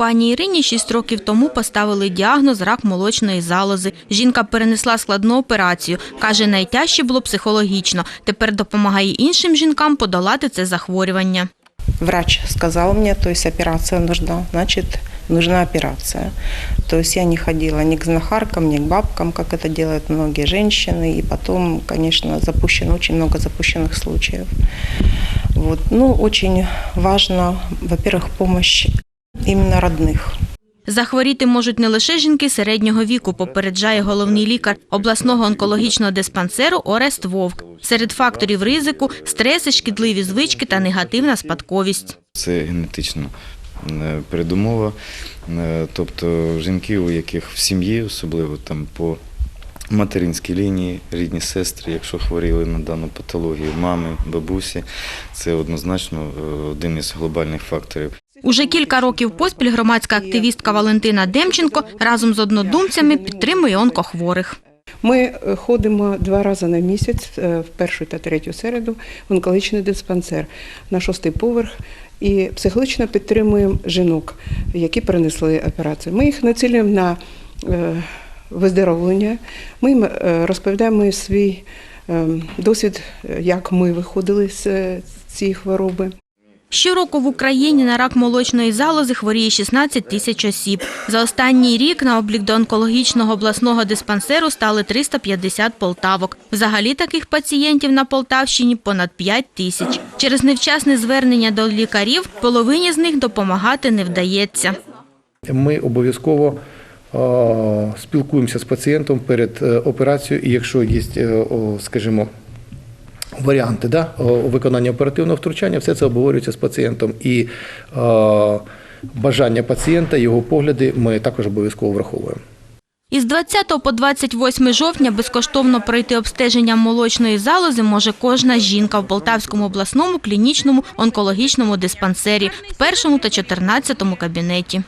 Пані Ірині шість років тому поставили діагноз рак молочної залози. Жінка перенесла складну операцію. Каже, найтяжче було психологічно. Тепер допомагає іншим жінкам подолати це захворювання. Врач сказал мне, то есть операция нужна, значит, нужна операция. То есть я не ходила ни к знахаркам, ни к бабкам, как это делают многие женщины. И потом, конечно, запущено очень много запущенных случаев. Вот. Ну, очень важно, во-первых, помощь именно родных. Захворіти можуть не лише жінки середнього віку, попереджає головний лікар обласного онкологічного диспансеру Орест Вовк. Серед факторів ризику – стреси, шкідливі звички та негативна спадковість. Це генетична е, передумова. Е, Тобто жінки, у яких в сім'ї, особливо там по материнській лінії, рідні сестри, якщо хворіли на дану патологію, мами, бабусі, це однозначно е, один із глобальних факторів. Уже кілька років поспіль громадська активістка Валентина Демченко разом з однодумцями підтримує онкохворих. Ми е, ходимо два рази на місяць, е, в першу та третю середу, в онкологічний диспансер на шостий поверх. І психологічно підтримуємо жінок, які перенесли операцію. Ми їх націлюємо на е, виздоровлення. Ми їм розповідаємо свій е, досвід, як ми виходили з цієї хвороби. Щороку в Україні на рак молочної залози хворіє 16 тисяч осіб. За останній рік на облік до онкологічного обласного диспансеру стали 350 полтавок. Взагалі таких пацієнтів на Полтавщині понад 5 тисяч. Через невчасне звернення до лікарів половині з них допомагати не вдається. Ми обов'язково е, спілкуємося з пацієнтом перед е, операцією, і якщо є, е, скажімо, варіанти да, виконання оперативного втручання, все це обговорюється з пацієнтом. І е, бажання пацієнта, його погляди ми також обов'язково враховуємо. Із 20 по 28 жовтня безкоштовно пройти обстеження молочної залози може кожна жінка в Полтавському обласному клінічному онкологічному диспансері в першому та 14 кабінеті.